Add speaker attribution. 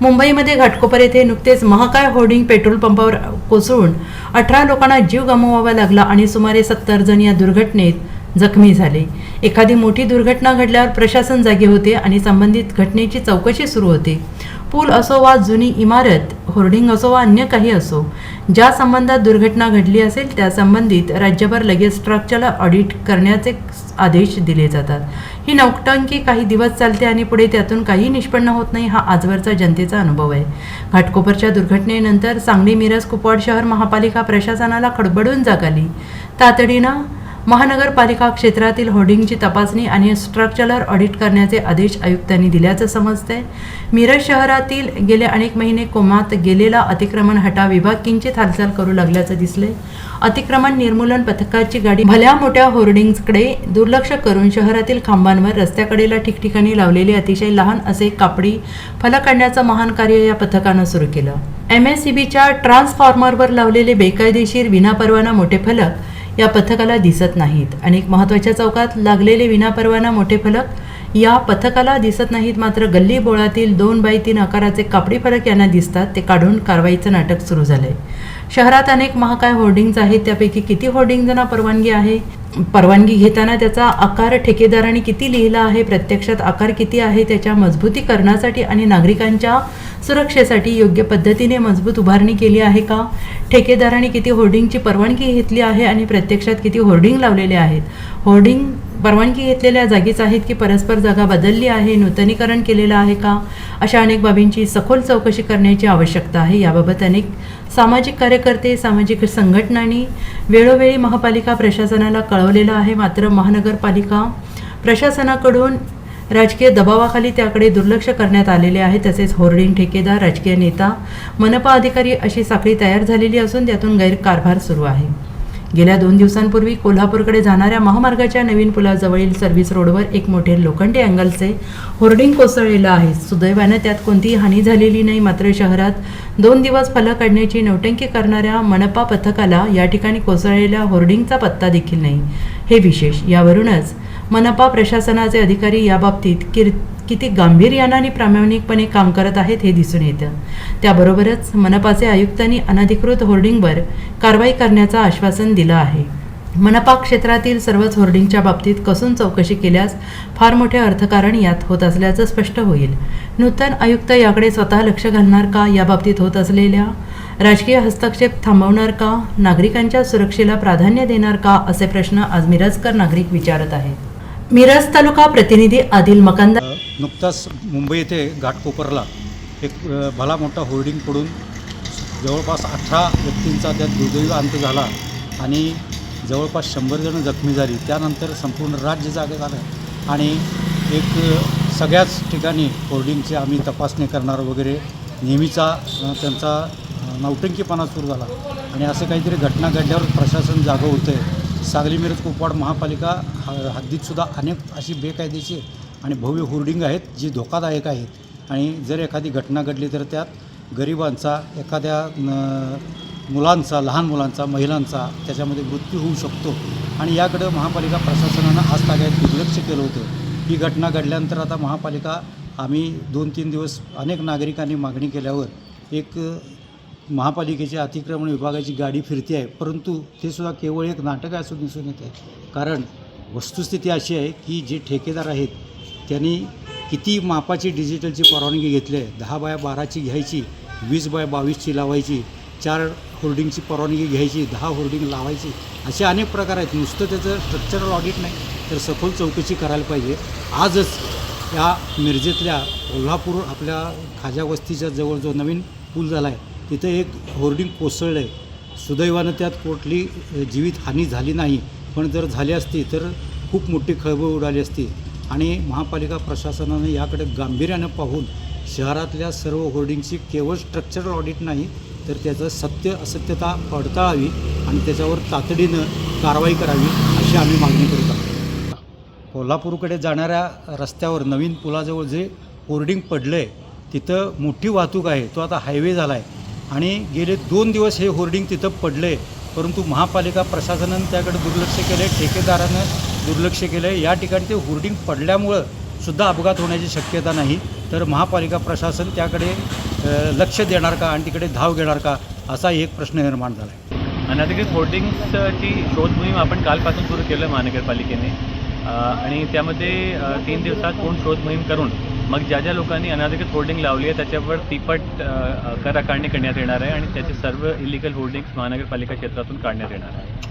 Speaker 1: मुंबईमध्ये घाटकोपर येथे नुकतेच महाकाय होर्डिंग पेट्रोल पंपावर कोसळून अठरा लोकांना जीव गमवावा लागला आणि सुमारे सत्तर जण या दुर्घटनेत जखमी झाले. एखादी मोठी दुर्घटना घडल्यावर प्रशासन जागे होते आणि संबंधित घटनेची चौकशी सुरू होते. पूल असो वा जुनी इमारत होर्डिंग असो वा अन्य काही असो ज्या संबंधात दुर्घटना घडली असेल त्या संबंधित राज्यभर लगेच स्ट्रक्चरला ऑडिट करण्याचे आदेश दिले जातात. ही नौटंकी काही दिवस चालते आणि पुढे त्यातून काही निष्पन्न होत नाही हा आजवरचा जनतेचा अनुभव आहे. घाटकोपरच्या दुर्घटनेनंतर सांगली मिरज कुपवाड शहर महापालिका प्रशासनाला खडबडून जाग आली. तातडीनं महानगरपालिका क्षेत्रातील होर्डिंगची तपासणी आणि स्ट्रक्चरल ऑडिट करण्याचे आदेश आयुक्तांनी दिल्याचं समजतंय. मिरज शहरातील गेले अनेक महिने कोमात गेलेला अतिक्रमण हटा विभाग किंचित हालचाल करू लागल्याचं दिसलंय. अतिक्रमण निर्मूलन पथकाची गाडी भल्या मोठ्या होर्डिंग्जकडे दुर्लक्ष करून शहरातील खांबांवर रस्त्याकडेला ठिकठिकाणी लावलेले अतिशय लहान असे कापडी फलक काढण्याचं महान कार्य या पथकानं सुरू केलं. एम एस सी बीच्या ट्रान्सफॉर्मरवर लावलेले बेकायदेशीर विनापरवाना मोठे फलक या पथकाला दिसत नाहीत. अनेक महत्त्वाच्या चौकात लागलेले विनापरवाना मोठे फलक या पथकाला दिसत नाहीत मात्र गल्ली बोळातील दोन बाय तीन आकाराचे कापडी फलक यांना दिसतात. ते काढून कारवाईचं नाटक सुरू झालंय. शहरात अनेक महाकाय होर्डिंग्ज आहेत त्यापैकी किती होर्डिंग्जना परवानगी आहे? परवानगी घेताना त्याचा आकार ठेकेदारांनी किती लिहिला आहे? प्रत्यक्षात आकार किती आहे? त्याच्या मजबूतीकरणासाठी आणि नागरिकांच्या सुरक्षेसाठी योग्य पद्धतीने मजबूत उभारणी केली आहे का? ठेकेदारांनी किती होर्डिंगची परवानगी घेतली आहे आणि प्रत्यक्षात किती होर्डिंग लावलेले आहेत? होर्डिंग परवानगी घेतलेल्या जागीच आहेत की परस्पर जागा बदलली आहे नूतनीकरण केलेलं आहे का? अशा अनेक बाबींची सखोल चौकशी करण्याची आवश्यकता आहे. याबाबत अनेक सामाजिक कार्यकर्ते सामाजिक संघटनांनी वेळोवेळी महापालिका प्रशासनाला कळवलेलं आहे. मात्र महानगरपालिका प्रशासनाकडून राजकीय दबावाखाली त्याकडे दुर्लक्ष करण्यात आलेले आहे. तसेच होर्डिंग ठेकेदार राजकीय नेता मनपा अधिकारी अशी साखळी तयार झालेली असून त्यातून गैरकारभार सुरू आहे. गेल्या दोन दिवसांपूर्वी कोल्हापूरकडे जाणाऱ्या महामार्गाच्या नवीन पुलाजवळील सर्व्हिस रोडवर एक मोठे लोखंडी अँगलचे होर्डिंग कोसळलेलं आहे. सुदैवानं त्यात कोणतीही हानी झालेली नाही मात्र शहरात दोन दिवस फलक काढण्याची नौटंकी करणाऱ्या मनपा पथकाला या ठिकाणी कोसळलेल्या होर्डिंगचा पत्ता देखील नाही. हे विशेष यावरूनच मनपा प्रशासनाचे अधिकारी याबाबतीत किर किती गांभीर्यानं आणि प्रामाणिकपणे काम करत आहेत हे दिसून येतं. त्याबरोबरच मनपाचे आयुक्तांनी अनधिकृत होर्डिंगवर कारवाई करण्याचं आश्वासन दिलं आहे. मनपा क्षेत्रातील सर्वच होर्डिंगच्या बाबतीत कसून चौकशी केल्यास फार मोठे अर्थकारण यात होत असल्याचं स्पष्ट होईल. नूतन आयुक्त याकडे स्वतः लक्ष घालणार का याबाबतीत होत असलेल्या? राजकीय हस्तक्षेप थांबवणार का? नागरिकांच्या सुरक्षेला प्राधान्य देणार का? असे प्रश्न आज मिरजकर नागरिक विचारत आहेत. मिरज तालुका प्रतिनिधी आदिल मकांदा
Speaker 2: नुकताच मुंबई येथे घाटकोपरला एक भला मोठा होर्डिंग पडून जवळपास अठरा व्यक्तींचा त्यात दुर्दैव अंत झाला आणि जवळपास शंभर जणं जखमी झाली. त्यानंतर संपूर्ण राज्य जागे झालं आणि एक सगळ्याच ठिकाणी होर्डिंगची आम्ही तपासणी करणार वगैरे नेहमीचा त्यांचा नौटंकीपणा सुरू झाला. आणि असं काहीतरी घटना घडल्यावर प्रशासन जागं होतं आहे सांगली मिरज कुपवाड महापालिका ह- हद्दीतसुद्धा अनेक अशी बेकायदेशीर आणि भव्य होर्डिंग आहेत जी धोकादायक आहेत. आणि जर एखादी घटना घडली तर त्यात गरिबांचा एखाद्या न- मुलांचा लहान मुलांचा महिलांचा त्याच्यामध्ये मृत्यू होऊ शकतो. आणि याकडं महापालिका प्रशासनानं आज ताग्यात दुर्लक्ष केलं होतं. ही घटना घडल्यानंतर आता महापालिका आम्ही दोन तीन दिवस अनेक नागरिकांनी मागणी केल्यावर एक महापालिकेच्या अतिक्रमण विभागाची गाडी फिरते आहे. परंतु ते सुद्धा केवळ एक नाटक असून असं दिसून येत आहे. कारण वस्तुस्थिती अशी आहे की जे ठेकेदार आहेत त्यांनी किती मापाची डिजिटलची परवानगी घेतली आहे? दहा बाय बाराची घ्यायची वीस बाय बावीसची लावायची चार होर्डिंगची परवानगी घ्यायची दहा होर्डिंग लावायची असे अनेक प्रकार आहेत. नुसतं त्याचं स्ट्रक्चरल ऑडिट नाही तर सखोल चौकशी करायला पाहिजे. आजच या मिरजेतल्या कोल्हापूर आपल्या खाजा वस्तीच्या जवळ जो नवीन पूल झाला आहे तिथं एक होर्डिंग कोसळलं आहे सुदैवानं त्यात कुठली जीवितहानी झाली नाही. पण जर झाली असती तर खूप मोठी खळबळ उडाली असती. आणि महापालिका प्रशासनानं याकडे गांभीर्यानं पाहून शहरातल्या सर्व होर्डिंगची केवळ स्ट्रक्चरल ऑडिट नाही तर त्याचं सत्य असत्यता पडताळावी आणि त्याच्यावर तातडीनं कारवाई करावी अशी आम्ही मागणी करत आहोत. कोल्हापूरकडे जाणाऱ्या रस्त्यावर नवीन पुलाजवळ जे होर्डिंग पडलं आहे तिथं मोठी वाहतूक आहे तो आता हायवे झाला आहे आणि गेले दोन दिवस हे होर्डिंग तिथं पडलं आहे परंतु महापालिका प्रशासनानं त्याकडे दुर्लक्ष केलं आहे ठेकेदारानं दुर्लक्ष केलं आहे या ठिकाणी ते होर्डिंग पडल्यामुळं सुद्धा अपघात होण्याची शक्यता नाही. तर महापालिका प्रशासन त्याकडे लक्ष देणार का आणि तिकडे धाव घेणार का असा एक प्रश्न निर्माण झाला आहे
Speaker 3: अनधिकृत होर्डिंग्सची शोध मोहीम आपण कालपासून सुरू केलं आहे महानगरपालिकेने आणि त्यामध्ये तीन दिवसात पूर्ण शोध मोहीम करून मग ज्या ज्या लोकांनी अनधिकृत होर्डिंग लावली आहे त्याच्यावर तिपट कर आकारणी करण्यात येणार आहे आणि त्याचे सर्व इलिगल होर्डिंग्स महानगरपालिका क्षेत्रातून काढण्यात येणार आहे.